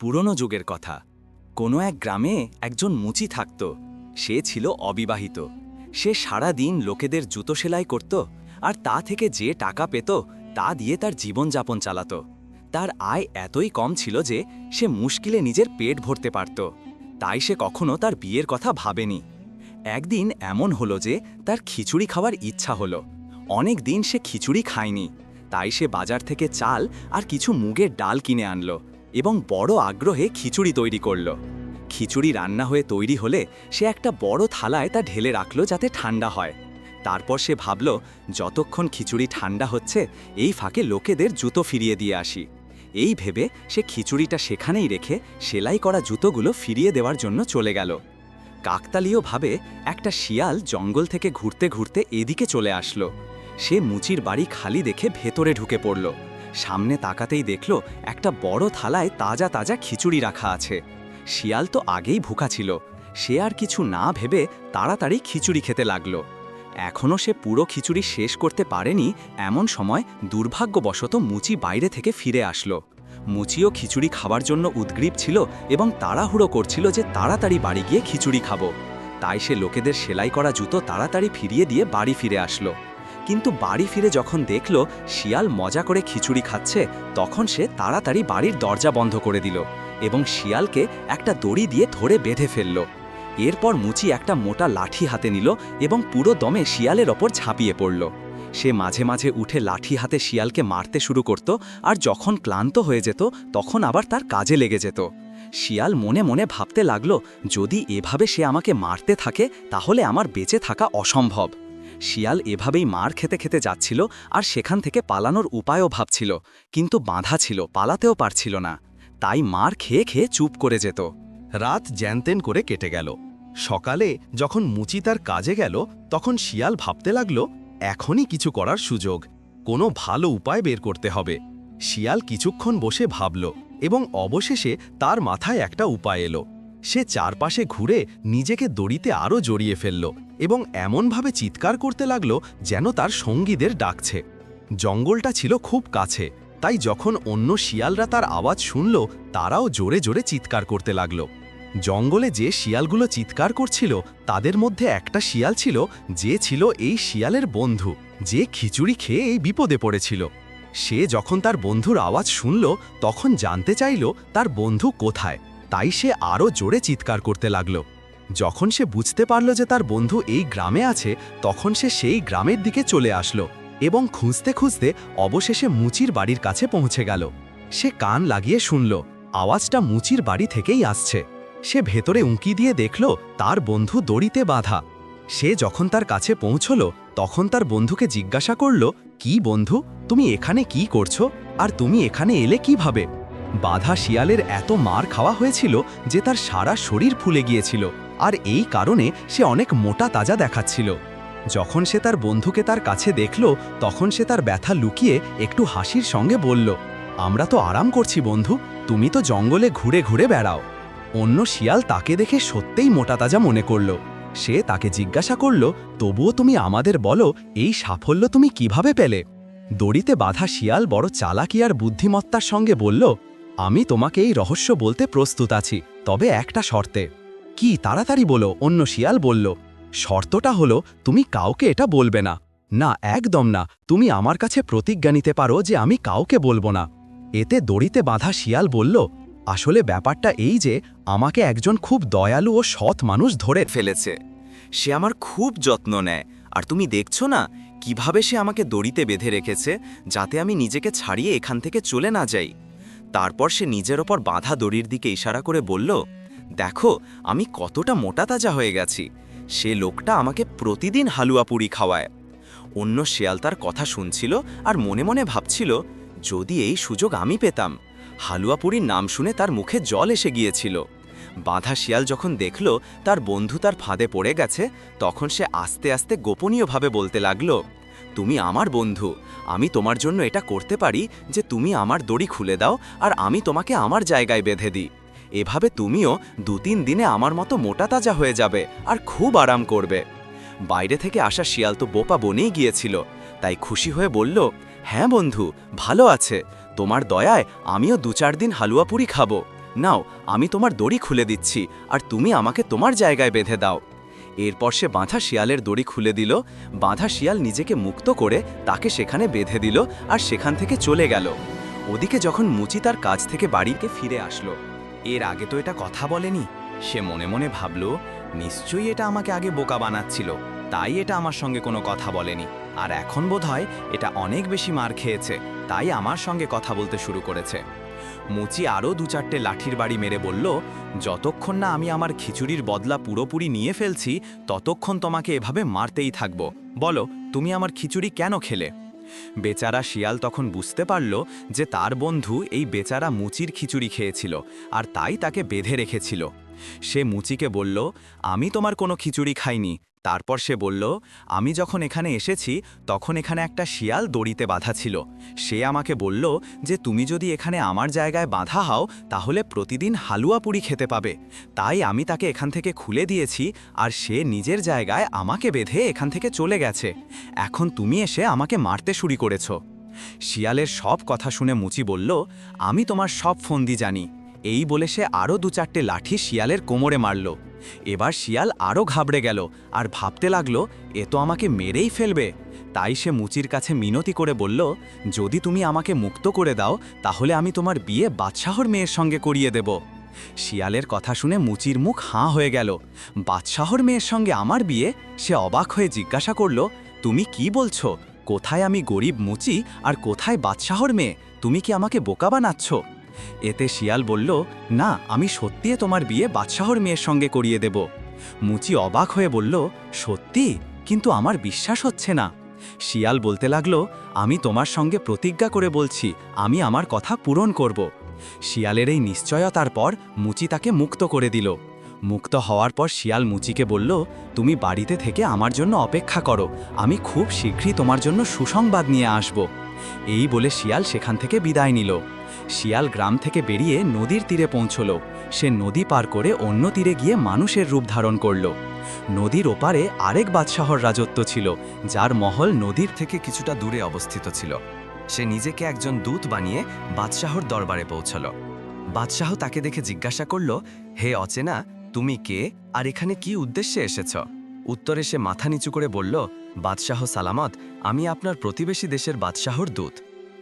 পুরনো যুগের কথা। কোনো এক গ্রামে একজন মুচি থাকত। সে ছিল অবিবাহিত। সে সারা দিন লোকেদের জুতো সেলাই করত আর তা থেকে যে টাকা পেত, তা দিয়ে তার জীবনযাপন চালাত। তার আয় এতই কম ছিল যে সে মুশকিলে নিজের পেট ভরতে পারত। তাই সে কখনো তার বিয়ের কথা ভাবেনি। একদিন এমন হলো যে তার খিচুড়ি খাওয়ার ইচ্ছা হলো। অনেক দিন সে খিচুড়ি খায়নি। তাই সে বাজার থেকে চাল আর কিছু মুগের ডাল কিনে আনলো। এবং বড় আগ্রহে খিচুড়ি তৈরি করল। খিচুড়ি রান্না হয়ে তৈরি হলে সে একটা বড় থালায় তা ঢেলে রাখল যাতে ঠান্ডা হয়। তারপর সে ভাবল, যতক্ষণ খিচুড়ি ঠান্ডা হচ্ছে, এই ফাঁকে লোকেদের জুতো ফিরিয়ে দিয়ে আসি। এই ভেবে সে খিচুড়িটা সেখানেই রেখে সেলাই করা জুতোগুলো ফিরিয়ে দেওয়ার জন্য চলে গেল। কাকতালীয়ভাবে একটা শিয়াল জঙ্গল থেকে ঘুরতে ঘুরতে এদিকে চলে আসলো। সে মুচির বাড়ি খালি দেখে ভেতরে ঢুকে পড়ল। সামনে তাকাতেই দেখল একটা বড় থালায় তাজা তাজা খিচুড়ি রাখা আছে। শিয়াল তো আগেই ভুকা ছিল। সে আর কিছু না ভেবে তাড়াতাড়ি খিচুড়ি খেতে লাগল। এখনও সে পুরো খিচুড়ি শেষ করতে পারেনি, এমন সময় দুর্ভাগ্যবশত মুচি বাইরে থেকে ফিরে আসলো। মুচিও খিচুড়ি খাবার জন্য উদ্গ্রীব ছিল এবং তাড়াহুড়ো করছিল যে তাড়াতাড়ি বাড়ি গিয়ে খিচুড়ি খাব। তাই সে লোকেদের সেলাই করা জুতো তাড়াতাড়ি ফিরিয়ে দিয়ে বাড়ি ফিরে আসলো। কিন্তু বাড়ি ফিরে যখন দেখল শিয়াল মজা করে খিচুড়ি খাচ্ছে, তখন সে তাড়াতাড়ি বাড়ির দরজা বন্ধ করে দিল এবং শিয়ালকে একটা দড়ি দিয়ে ধরে বেঁধে ফেলল। এরপর মুচি একটা মোটা লাঠি হাতে নিল এবং পুরো দমে শিয়ালের ওপর ঝাঁপিয়ে পড়ল। সে মাঝে মাঝে উঠে লাঠি হাতে শিয়ালকে মারতে শুরু করত আর যখন ক্লান্ত হয়ে যেত, তখন আবার তার কাজে লেগে যেত। শিয়াল মনে মনে ভাবতে লাগল, যদি এভাবে সে আমাকে মারতে থাকে, তাহলে আমার বেঁচে থাকা অসম্ভব। শিয়াল এভাবেই মার খেতে খেতে যাচ্ছিল আর সেখান থেকে পালানোর উপায়ও ভাবছিল, কিন্তু বাঁধা ছিল, পালাতেও পারছিল না। তাই মার খেয়ে খেয়ে চুপ করে যেত। রাত জ্যানতেন করে কেটে গেল। সকালে যখন মুচি তার কাজে গেল, তখন শিয়াল ভাবতে লাগল, এখনই কিছু করার সুযোগ। কোনো ভালো উপায় বের করতে হবে। শিয়াল কিছুক্ষণ বসে ভাবল এবং অবশেষে তার মাথায় একটা উপায় এলো। সে চারপাশে ঘুরে নিজেকে দড়িতে আরও জড়িয়ে ফেলল এবং এমনভাবে চিৎকার করতে লাগল যেন তার সঙ্গীদের ডাকছে। জঙ্গলটা ছিল খুব কাছে, তাই যখন অন্য শিয়ালরা তার আওয়াজ শুনল, তারাও জোরে জোরে চিৎকার করতে লাগল। জঙ্গলে যে শিয়ালগুলো চিৎকার করছিল, তাদের মধ্যে একটা শিয়াল ছিল, যে ছিল এই শিয়ালের বন্ধু, যে খিচুড়ি খেয়ে এই বিপদে পড়েছিল। সে যখন তার বন্ধুর আওয়াজ শুনল, তখন জানতে চাইল তার বন্ধু কোথায়। তাই সে আরও জোরে চিৎকার করতে লাগল। যখন সে বুঝতে পারল যে তার বন্ধু এই গ্রামে আছে, তখন সে সেই গ্রামের দিকে চলে আসলো এবং খুঁজতে খুঁজতে অবশেষে মুচির বাড়ির কাছে পৌঁছে গেল। সে কান লাগিয়ে শুনল, আওয়াজটা মুচির বাড়ি থেকেই আসছে। সে ভেতরে উঁকি দিয়ে দেখল তার বন্ধু দড়িতে বাঁধা। সে যখন তার কাছে পৌঁছল, তখন তার বন্ধুকে জিজ্ঞাসা করল, কি বন্ধু? তুমি এখানে কি করছ? আর তুমি এখানে এলে কীভাবে? বাধা শিয়ালের এত মার খাওয়া হয়েছিল যে তার সারা শরীর ফুলে গিয়েছিল, আর এই কারণে সে অনেক মোটা তাজা দেখাচ্ছিল। যখন সে তার বন্ধুকে তার কাছে দেখল, তখন সে তার ব্যথা লুকিয়ে একটু হাসির সঙ্গে বলল, আমরা তো আরাম করছি বন্ধু, তুমি তো জঙ্গলে ঘুরে ঘুরে বেড়াও। অন্য শিয়াল তাকে দেখে সত্যিই মোটা তাজা মনে করল। সে তাকে জিজ্ঞাসা করল, তবুও তুমি আমাদের বলো, এই সাফল্য তুমি কীভাবে পেলে? দড়িতে বাধা শিয়াল বড় চালাকি আর বুদ্ধিমত্তার সঙ্গে বলল আমি তোমাকে এই রহস্য বলতে প্রস্তুত আছি, তবে একটা শর্তে। কি তাড়াতাড়ি বলো, অন্য শিয়াল বলল, শর্তটা হলো, তুমি কাউকে এটা বলবে না। না, একদম না, তুমি আমার কাছে প্রতিজ্ঞা নিতে পারো যে আমি কাউকে বলব না। এতে দড়িতে বাঁধা শিয়াল বলল, আসলে ব্যাপারটা এই যে, আমাকে একজন খুব দয়ালু ও সৎ মানুষ ধরে ফেলেছে। সে আমার খুব যত্ন নেয়, আর তুমি দেখছ না, কীভাবে সে আমাকে দড়িতে বেঁধে রেখেছে, যাতে আমি নিজেকে ছাড়িয়ে এখান থেকে চলে না যাই? তারপর সে নিজের ওপর বাঁধা দড়ির দিকে ইশারা করে বলল, দেখো, আমি কতটা মোটা তাজা হয়ে গেছি। সে লোকটা আমাকে প্রতিদিন হালুয়া পুরি খাওয়ায়। অন্য শেয়াল তার কথা শুনছিল আর মনে মনে ভাবছিল, যদি এই সুযোগ আমি পেতাম, হালুয়া পুরীর নাম শুনে তার মুখে জল এসে গিয়েছিল। বাঁধা শিয়াল যখন দেখল তার বন্ধু তার ফাঁদে পড়ে গেছে, তখন সে আস্তে আস্তে গোপনীয়ভাবে বলতে লাগল তুমি আমার বন্ধু। আমি তোমার জন্য এটা করতে পারি যে তুমি আমার দড়ি খুলে দাও আর আমি তোমাকে আমার জায়গায় বেঁধে দিই। এভাবে তুমিও দু তিন দিনে আমার মতো মোটা তাজা হয়ে যাবে আর খুব আরাম করবে। বাইরে থেকে আসা শিয়াল তো বোপা বনেই গিয়েছিল। তাই খুশি হয়ে বলল হ্যাঁ বন্ধু, ভালো আছে। তোমার দয়ায় আমিও দু চার দিন হালুয়া পুরি খাব। নাও, আমি তোমার দড়ি খুলে দিচ্ছি আর তুমি আমাকে তোমার জায়গায় বেঁধে দাও। এরপর সে বাঁধা শিয়ালের দড়ি খুলে দিল, বাঁধা শিয়াল নিজেকে মুক্ত করে তাকে সেখানে বেঁধে দিল আর সেখান থেকে চলে গেল। ওদিকে যখন মুচি তার কাজ থেকে বাড়িতে ফিরে আসলো, এর আগে তো এটা কথা বলেনি? সে মনে মনে ভাবল, নিশ্চয়ই এটা আমাকে আগে বোকা বানাচ্ছিল, তাই এটা আমার সঙ্গে কোনো কথা বলেনি। আর এখন বোধহয় এটা অনেক বেশি মার খেয়েছে, তাই আমার সঙ্গে কথা বলতে শুরু করেছে। মুচি আরও দু চারটে লাঠির বাড়ি মেরে বলল, যতক্ষণ না আমি আমার খিচুড়ির বদলা পুরোপুরি নিয়ে ফেলছি, ততক্ষণ তোমাকে এভাবে মারতেই থাকব। বলো, তুমি আমার খিচুড়ি কেন খেলে? বেচারা শিয়াল তখন বুঝতে পারল যে তার বন্ধু এই বেচারা মুচির খিচুড়ি খেয়েছিল আর তাই তাকে বেঁধে রেখেছিল। সে মুচিকে বলল, আমি তোমার কোনো খিচুড়ি খাইনি তারপর সে বলল, আমি যখন এখানে এসেছি, তখন এখানে একটা শিয়াল দড়িতে বাঁধা ছিল। সে আমাকে বলল যে, তুমি যদি এখানে আমার জায়গায় বাঁধা হও, তাহলে প্রতিদিন হালুয়া পুরি খেতে পাবে। তাই আমি তাকে এখান থেকে খুলে দিয়েছি, আর সে নিজের জায়গায় আমাকে বেঁধে এখান থেকে চলে গেছে। এখন তুমি এসে আমাকে মারতে শুরু করেছ শিয়ালের সব কথা শুনে মুচি বলল, আমি তোমার সব ফন্দি জানি। এই বলে সে আরও দু চারটে লাঠি শিয়ালের কোমরে মারল। এবার শিয়াল আরও ঘাবড়ে গেল আর ভাবতে লাগল, এ তো আমাকে মেরেই ফেলবে। তাই সে মুচির কাছে মিনতি করে বলল, যদি তুমি আমাকে মুক্ত করে দাও, তাহলে আমি তোমার বিয়ে বাদশাহর মেয়ের সঙ্গে করিয়ে দেব। শিয়ালের কথা শুনে মুচির মুখ হাঁ হয়ে গেল। বাদশাহর মেয়ের সঙ্গে আমার বিয়ে? সে অবাক হয়ে জিজ্ঞাসা করল, তুমি কি বলছো? কোথায় আমি গরিব মুচি আর কোথায় বাদশাহর মেয়ে? তুমি কি আমাকে বোকা বানাচ্ছ? এতে শিয়াল বলল, না, আমি সত্যি তোমার বিয়ে বাদশাহর মেয়ের সঙ্গে করিয়ে দেব। মুচি অবাক হয়ে বলল, সত্যি? কিন্তু আমার বিশ্বাস হচ্ছে না। শিয়াল বলতে লাগল, আমি তোমার সঙ্গে প্রতিজ্ঞা করে বলছি, আমি আমার কথা পূরণ করব। শিয়ালের এই নিশ্চয়তার পর মুচি তাকে মুক্ত করে দিল। মুক্ত হওয়ার পর শিয়াল মুচিকে বলল, তুমি বাড়িতে থেকে আমার জন্য অপেক্ষা করো, আমি খুব শীঘ্রই তোমার জন্য সুসংবাদ নিয়ে আসব। এই বলে শিয়াল সেখান থেকে বিদায় নিল। শিয়াল গ্রাম থেকে বেরিয়ে নদীর তীরে পৌঁছল। সে নদী পার করে অন্য তীরে গিয়ে মানুষের রূপ ধারণ করল। নদীর ওপারে আরেক বাদশাহর রাজত্ব ছিল, যার মহল নদীর থেকে কিছুটা দূরে অবস্থিত ছিল। সে নিজেকে একজন দূত বানিয়ে বাদশাহর দরবারে পৌঁছল। বাদশাহ তাকে দেখে জিজ্ঞাসা করল, হে অচেনা, তুমি কে? আর এখানে কি উদ্দেশ্যে এসেছ? উত্তরে সে মাথা নিচু করে বলল বাদশাহ সালামত, আমি আপনার প্রতিবেশী দেশের বাদশাহর দূত।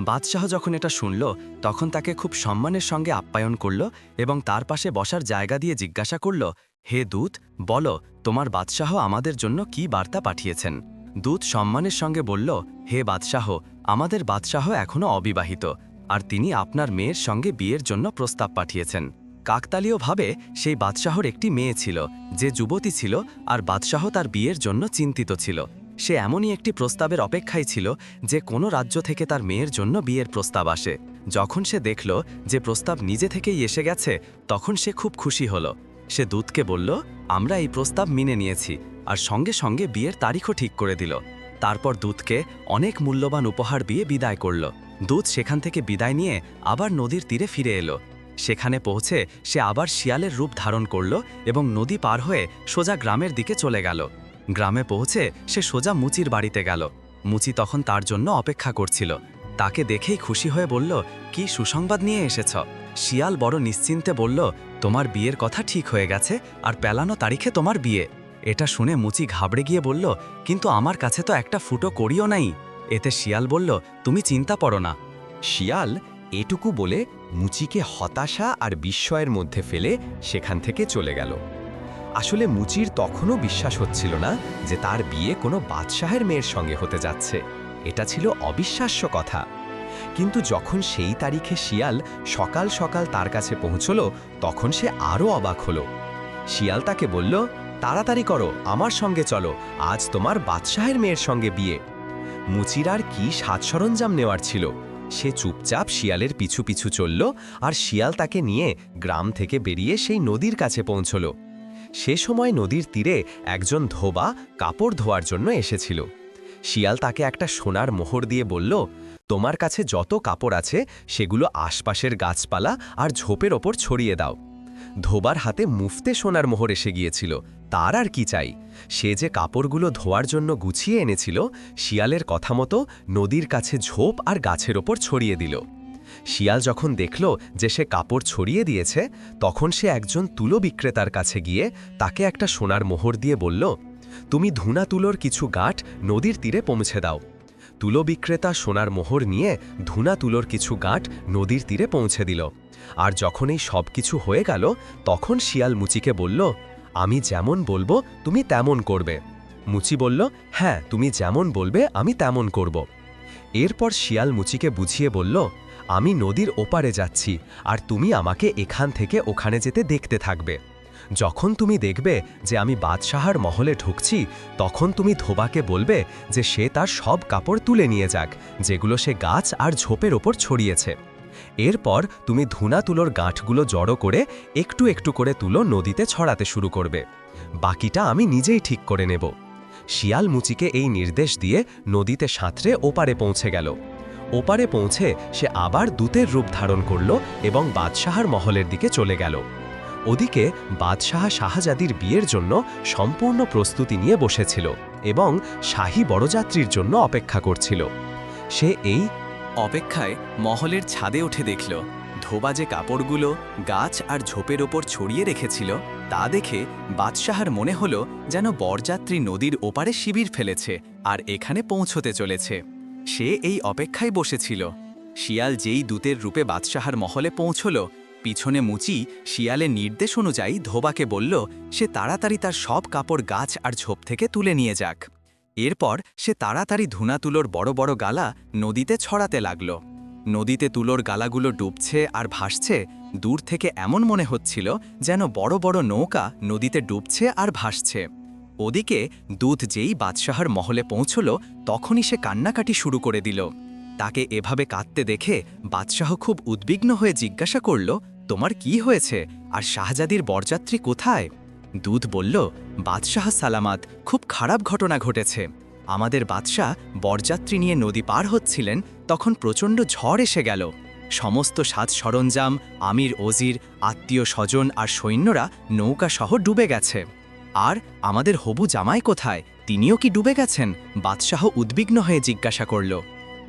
বাদশাহ যখন এটা শুনল, তখন তাকে খুব সম্মানের সঙ্গে আপ্যায়ন করল এবং তার পাশে বসার জায়গা দিয়ে জিজ্ঞাসা করল, হে দূত, বলো, তোমার বাদশাহ আমাদের জন্য কি বার্তা পাঠিয়েছেন? দূত সম্মানের সঙ্গে বলল, হে বাদশাহ, আমাদের বাদশাহ এখনও অবিবাহিত, আর তিনি আপনার মেয়ের সঙ্গে বিয়ের জন্য প্রস্তাব পাঠিয়েছেন। কাকতালীয়ভাবে সেই বাদশাহর একটি মেয়ে ছিল, যে যুবতী ছিল, আর বাদশাহ তার বিয়ের জন্য চিন্তিত ছিল। সে এমনই একটি প্রস্তাবের অপেক্ষায় ছিল যে কোনো রাজ্য থেকে তার মেয়ের জন্য বিয়ের প্রস্তাব আসে। যখন সে দেখল যে প্রস্তাব নিজে থেকেই এসে গেছে, তখন সে খুব খুশি হল। সে দূতকে বলল, আমরা এই প্রস্তাব মেনে নিয়েছি আর সঙ্গে সঙ্গে বিয়ের তারিখও ঠিক করে দিল। তারপর দূতকে অনেক মূল্যবান উপহার দিয়ে বিদায় করল। দূত সেখান থেকে বিদায় নিয়ে আবার নদীর তীরে ফিরে এলো। সেখানে পৌঁছে সে আবার শিয়ালের রূপ ধারণ করল এবং নদী পার হয়ে সোজা গ্রামের দিকে চলে গেল। গ্রামে পৌঁছে সে সোজা মুচির বাড়িতে গেল। মুচি তখন তার জন্য অপেক্ষা করছিল। তাকে দেখেই খুশি হয়ে বলল, কি সুসংবাদ নিয়ে এসেছ? শিয়াল বড় নিশ্চিন্তে বলল, তোমার বিয়ের কথা ঠিক হয়ে গেছে আর পেলানো তারিখে তোমার বিয়ে। এটা শুনে মুচি ঘাবড়ে গিয়ে বলল, কিন্তু আমার কাছে তো একটা ফুটো করিও নাই। এতে শিয়াল বলল, তুমি চিন্তা পড়ো না। শিয়াল এটুকু বলে মুচিকে হতাশা আর বিস্ময়ের মধ্যে ফেলে সেখান থেকে চলে গেল। আসলে মুচির তখনও বিশ্বাস হচ্ছিল না যে তার বিয়ে কোনো বাদশাহের মেয়ের সঙ্গে হতে যাচ্ছে। এটা ছিল অবিশ্বাস্য কথা। কিন্তু যখন সেই তারিখে শিয়াল সকাল সকাল তার কাছে পৌঁছল, তখন সে আরও অবাক হলো। শিয়াল তাকে বলল, তাড়াতাড়ি করো, আমার সঙ্গে চলো, আজ তোমার বাদশাহের মেয়ের সঙ্গে বিয়ে। মুচির আর কি সাজ সরঞ্জাম নেওয়ার ছিল। সে চুপচাপ শিয়ালের পিছু পিছু চলল আর শিয়াল তাকে নিয়ে গ্রাম থেকে বেরিয়ে সেই নদীর কাছে পৌঁছল। সে সময় নদীর তীরে একজন ধোবা কাপড় ধোয়ার জন্য এসেছিল। শিয়াল তাকে একটা সোনার মোহর দিয়ে বলল, তোমার কাছে যত কাপড় আছে, সেগুলো আশপাশের গাছপালা আর ঝোপের ওপর ছড়িয়ে দাও। ধোবার হাতে মুফতে সোনার মোহর এসে গিয়েছিল। তার আর কি চাই? সে যে কাপড়গুলো ধোয়ার জন্য গুছিয়ে এনেছিল, শিয়ালের কথা মতো নদীর কাছে ঝোপ আর গাছের ওপর ছড়িয়ে দিল। শিয়াল যখন দেখল যে সে কাপড় ছড়িয়ে দিয়েছে, তখন সে একজন তুলো বিক্রেতার কাছে গিয়ে তাকে একটা সোনার মোহর দিয়ে বলল, তুমি ধুনা তুলোর কিছু গাঁট নদীর তীরে পৌঁছে দাও। তুলো বিক্রেতা সোনার মোহর নিয়ে ধুনা তুলোর কিছু গাঁট নদীর তীরে পৌঁছে দিল। আর যখন এই সব কিছু হয়ে গেল, তখন শিয়াল মুচিকে বলল, আমি যেমন বলব, তুমি তেমন করবে। মুচি বলল হ্যাঁ তুমি যেমন বলবে, আমি তেমন করব। এরপর শিয়াল মুচিকে বুঝিয়ে বলল আমি নদীর ওপারে যাচ্ছি আর তুমি আমাকে এখান থেকে ওখানে যেতে দেখতে থাকবে। যখন তুমি দেখবে যে আমি বাদশাহার মহলে ঢুকছি, তখন তুমি ধোবাকে বলবে যে সে তার সব কাপড় তুলে নিয়ে যাক, যেগুলো সে গাছ আর ঝোপের ওপর ছড়িয়েছে। এরপর তুমি ধুনা তুলোর গাঁঠগুলো জড়ো করে একটু একটু করে তুলো নদীতে ছড়াতে শুরু করবে। বাকিটা আমি নিজেই ঠিক করে নেব। শিয়াল মুচিকে এই নির্দেশ দিয়ে নদীতে সাঁতরে ওপারে পৌঁছে গেল। ওপারে পৌঁছে সে আবার দূতের রূপ ধারণ করল এবং বাদশাহার মহলের দিকে চলে গেল। ওদিকে বাদশাহ শাহজাদির বিয়ের জন্য সম্পূর্ণ প্রস্তুতি নিয়ে বসেছিল এবং শাহী বড়যাত্রীর জন্য অপেক্ষা করছিল। সে এই অপেক্ষায় মহলের ছাদে উঠে দেখল, ধোবা যে কাপড়গুলো, গাছ আর ঝোপের ওপর ছড়িয়ে রেখেছিল, তা দেখে বাদশাহার মনে হলো যেন বরযাত্রী নদীর ওপারে শিবির ফেলেছে আর এখানে পৌঁছতে চলেছে। সে এই অপেক্ষায় বসেছিল। শিয়াল যেই দূতের রূপে বাদশাহার মহলে পৌঁছল, পিছনে মুচি শিয়ালের নির্দেশ অনুযায়ী ধোবাকে বলল, সে তাড়াতাড়ি তার সব কাপড়, গাছ আর ঝোপ থেকে তুলে নিয়ে যাক। এরপর সে তাড়াতাড়ি ধুনা তুলোর বড় বড় গালা নদীতে ছড়াতে লাগল। নদীতে তুলোর গালাগুলো ডুবছে আর ভাসছে, দূর থেকে এমন মনে হচ্ছিল যেন বড় বড় নৌকা নদীতে ডুবছে আর ভাসছে। ওদিকে দুধ যেই বাদশাহার মহলে পৌঁছল, তখনই সে কান্নাকাটি শুরু করে দিল। তাকে এভাবে কাঁদতে দেখে বাদশাহ খুব উদ্বিগ্ন হয়ে জিজ্ঞাসা করল, তোমার কি হয়েছে? আর শাহজাদির বরযাত্রী কোথায়? দুধ বলল, বাদশাহ সালামাত, খুব খারাপ ঘটনা ঘটেছে। আমাদের বাদশাহ বরযাত্রী নিয়ে নদী পার হচ্ছিলেন, তখন প্রচণ্ড ঝড় এসে গেল। সমস্ত সাজ সরঞ্জাম, আমির, ওজির, আত্মীয় স্বজন আর সৈন্যরা নৌকা সহ ডুবে গেছে। আর আমাদের হবু জামাই কোথায়? তিনিও কি ডুবে গেছেন? বাদশাহ উদ্বিগ্ন হয়ে জিজ্ঞাসা করল।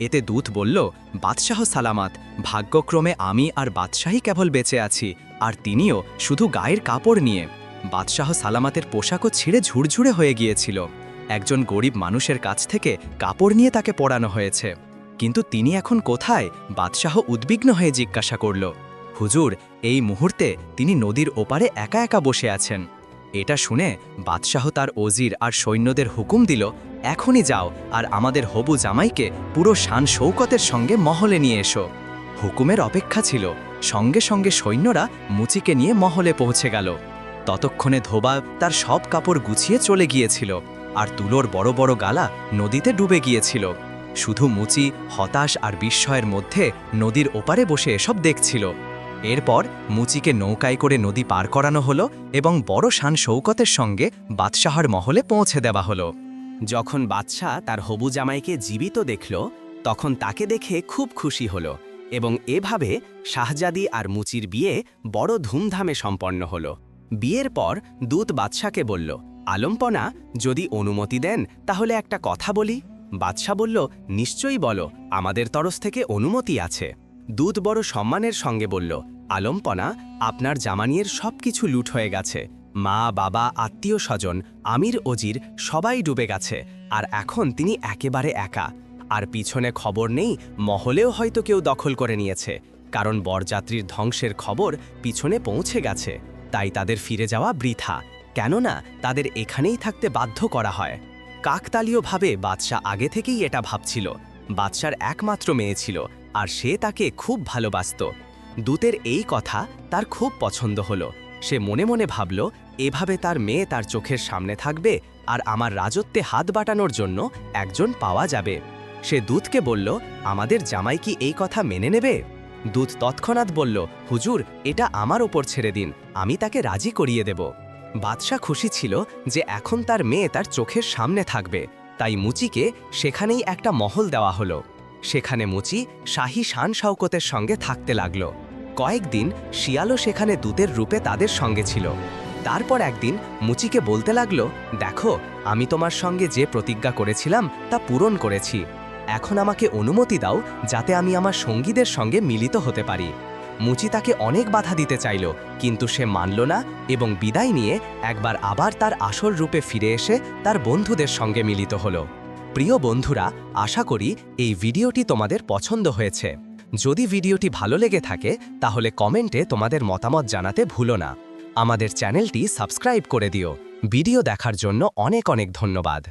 এতে দূত বলল, বাদশাহ সালামাত, ভাগ্যক্রমে আমি আর বাদশাহী কেবল বেঁচে আছি, আর তিনিও শুধু গায়ের কাপড় নিয়ে। বাদশাহ সালামাতের পোশাকও ছিঁড়ে ঝুরঝুরে হয়ে গিয়েছিল। একজন গরিব মানুষের কাছ থেকে কাপড় নিয়ে তাকে পরানো হয়েছে। কিন্তু তিনি এখন কোথায়? বাদশাহ উদ্বিগ্ন হয়ে জিজ্ঞাসা করল। হুজুর, এই মুহূর্তে তিনি নদীর ওপারে একা একা বসে আছেন। এটা শুনে বাদশাহ তার ওজির আর সৈন্যদের হুকুম দিল, এখনই যাও আর আমাদের হবু জামাইকে পুরো শান শৌকতের সঙ্গে মহলে নিয়ে এসো। হুকুমের অপেক্ষা ছিল, সঙ্গে সঙ্গে সৈন্যরা মুচিকে নিয়ে মহলে পৌঁছে গেল। ততক্ষণে ধোবা তার সব কাপড় গুছিয়ে চলে গিয়েছিল, আর তুলোর বড় বড় গালা নদীতে ডুবে গিয়েছিল। শুধু মুচি, হতাশ আর বিস্ময়ের মধ্যে নদীর ওপারে বসে এসব দেখছিল। এরপর মুচিকে নৌকায় করে নদী পার করানো হলো এবং বড় শান শৌকতের সঙ্গে বাদশাহর মহলে পৌঁছে দেওয়া হলো। যখন বাদশাহ তার হবু জামাইকে জীবিত দেখল, তখন তাকে দেখে খুব খুশি হল এবং এভাবে শাহজাদি আর মুচির বিয়ে বড় ধুমধামে সম্পন্ন হল। বিয়ের পর দূত বাদশাকে বলল, আলম্পনা, যদি অনুমতি দেন, তাহলে একটা কথা বলি। বাদশাহ বলল, নিশ্চয়ই বলো, আমাদের তরফ থেকে অনুমতি আছে। দূত বড় সম্মানের সঙ্গে বলল, আলম্পনা, আপনার জামানিয়ের সব কিছু লুট হয়ে গেছে। মা, বাবা, আত্মীয় স্বজন, আমির অজির সবাই ডুবে গেছে, আর এখন তিনি একেবারে একা। আর পিছনে খবর নেই, মহলেও হয়তো কেউ দখল করে নিয়েছে, কারণ বরযাত্রীর ধ্বংসের খবর পিছনে পৌঁছে গেছে। তাই তাদের ফিরে যাওয়া বৃথা। কেননা, তাদের এখানেই থাকতে বাধ্য করা হয়। কাকতালীয়ভাবে বাদশাহ আগে থেকেই এটা ভাবছিল। বাদশার একমাত্র মেয়ে ছিল আর সে তাকে খুব ভালোবাসত। দূতের এই কথা তার খুব পছন্দ হলো। সে মনে মনে ভাবল, এভাবে তার মেয়ে তার চোখের সামনে থাকবে আর আমার রাজত্বে হাত বাটানোর জন্য একজন পাওয়া যাবে সে দূতকে বলল, আমাদের জামাই কি এই কথা মেনে নেবে দূত তৎক্ষণাৎ বলল, হুজুর, এটা আমার ওপর ছেড়ে দিন, আমি তাকে রাজি করিয়ে দেব বাদশাহ খুশি ছিল যে এখন তার মেয়ে তার চোখের সামনে থাকবে। তাই মুচিকে সেখানেই একটা মহল দেওয়া হলো। সেখানে মুচি শাহী শান শওকতের সঙ্গে থাকতে লাগল। কয়েকদিন শিয়ালও সেখানে দূতের রূপে তাদের সঙ্গে ছিল। তারপর একদিন মুচিকে বলতে লাগল, দেখো, আমি তোমার সঙ্গে যে প্রতিজ্ঞা করেছিলাম তা পূরণ করেছি। এখন আমাকে অনুমতি দাও যাতে আমি আমার সঙ্গীদের সঙ্গে মিলিত হতে পারি। মুচি তাকে অনেক বাধা দিতে চাইল, কিন্তু সে মানল না এবং বিদায় নিয়ে একবার আবার তার আসল রূপে ফিরে এসে তার বন্ধুদের সঙ্গে মিলিত হল। প্রিয় বন্ধুরা, আশা করি এই ভিডিওটি তোমাদের পছন্দ হয়েছে। যদি ভিডিওটি ভালো লেগে থাকে, তাহলে কমেন্টে তোমাদের মতামত জানাতে ভুলো না। আমাদের চ্যানেলটি সাবস্ক্রাইব করে দিও। ভিডিও দেখার জন্য অনেক অনেক ধন্যবাদ।